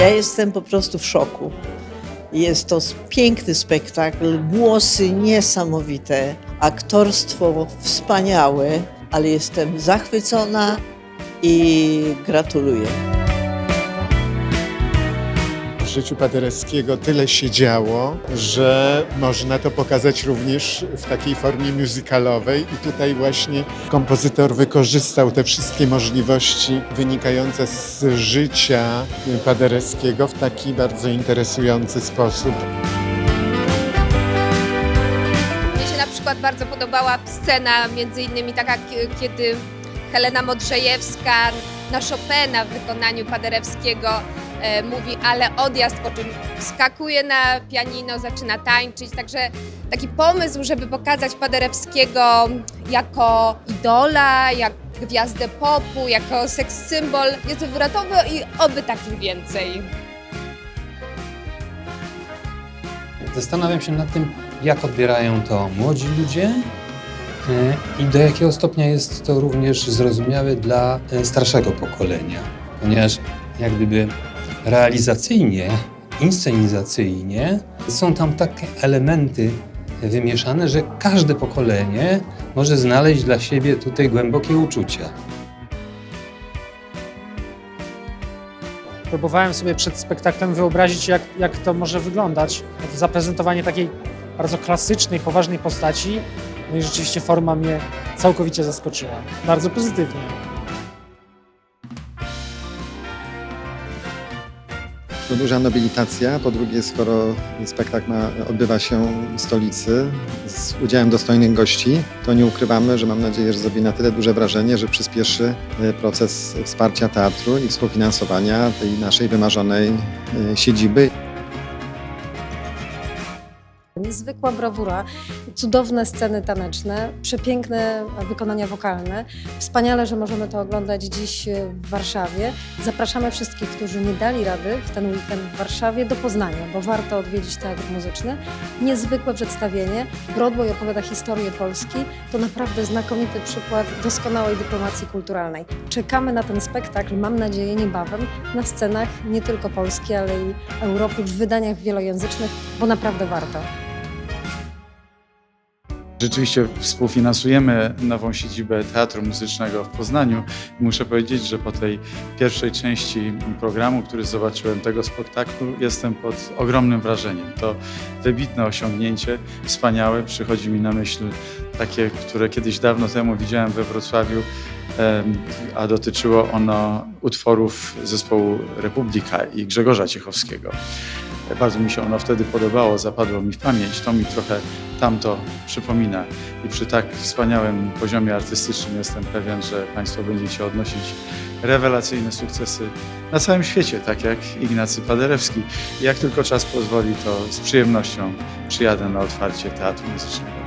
Ja jestem po prostu w szoku. Jest to piękny spektakl, głosy niesamowite, aktorstwo wspaniałe, ale jestem zachwycona i gratuluję. Życiu Paderewskiego tyle się działo, że można to pokazać również w takiej formie musicalowej i tutaj właśnie kompozytor wykorzystał te wszystkie możliwości wynikające z życia Paderewskiego w taki bardzo interesujący sposób. Mnie się na przykład bardzo podobała scena, między innymi taka, kiedy Helena Modrzejewska na Chopina w wykonaniu Paderewskiego mówi ale odjazd, po czym skakuje na pianino, zaczyna tańczyć, także taki pomysł, żeby pokazać Paderewskiego jako idola, jak gwiazdę popu, jako seks symbol jest wywrotowy i oby takich więcej. Zastanawiam się nad tym, jak odbierają to młodzi ludzie e, i do jakiego stopnia jest to również zrozumiałe dla e, starszego pokolenia, ponieważ jak gdyby realizacyjnie, inscenizacyjnie są tam takie elementy wymieszane, że każde pokolenie może znaleźć dla siebie tutaj głębokie uczucia. Próbowałem sobie przed spektaklem wyobrazić, jak, jak to może wyglądać. Zaprezentowanie takiej bardzo klasycznej, poważnej postaci. No i rzeczywiście forma mnie całkowicie zaskoczyła. Bardzo pozytywnie. To duża nobilitacja. Po drugie, skoro spektakl ma, odbywa się w stolicy z udziałem dostojnych gości, to nie ukrywamy, że mam nadzieję, że zrobi na tyle duże wrażenie, że przyspieszy e, proces wsparcia teatru i współfinansowania tej naszej wymarzonej e, siedziby. Niezwykła brawura, cudowne sceny taneczne, przepiękne wykonania wokalne. Wspaniale, że możemy to oglądać dziś w Warszawie. Zapraszamy wszystkich, którzy nie dali rady w ten weekend w Warszawie do Poznania, bo warto odwiedzić Teatr Muzyczny. Niezwykłe przedstawienie. Broadway opowiada historię Polski. To naprawdę znakomity przykład doskonałej dyplomacji kulturalnej. Czekamy na ten spektakl, mam nadzieję, niebawem na scenach nie tylko Polski, ale i Europy w wydaniach wielojęzycznych, bo naprawdę warto. Rzeczywiście współfinansujemy nową siedzibę Teatru Muzycznego w Poznaniu. Muszę powiedzieć, że po tej pierwszej części programu, który zobaczyłem tego spektaklu, jestem pod ogromnym wrażeniem. To wybitne osiągnięcie, wspaniałe. Przychodzi mi na myśl takie, które kiedyś dawno temu widziałem we Wrocławiu, a dotyczyło ono utworów zespołu Republika i Grzegorza Ciechowskiego. Bardzo mi się ono wtedy podobało, zapadło mi w pamięć. To mi trochę tamto przypomina. I przy tak wspaniałym poziomie artystycznym jestem pewien, że Państwo będziecie odnosić rewelacyjne sukcesy na całym świecie, tak jak Ignacy Paderewski. Jak tylko czas pozwoli, to z przyjemnością przyjadę na otwarcie Teatru Muzycznego.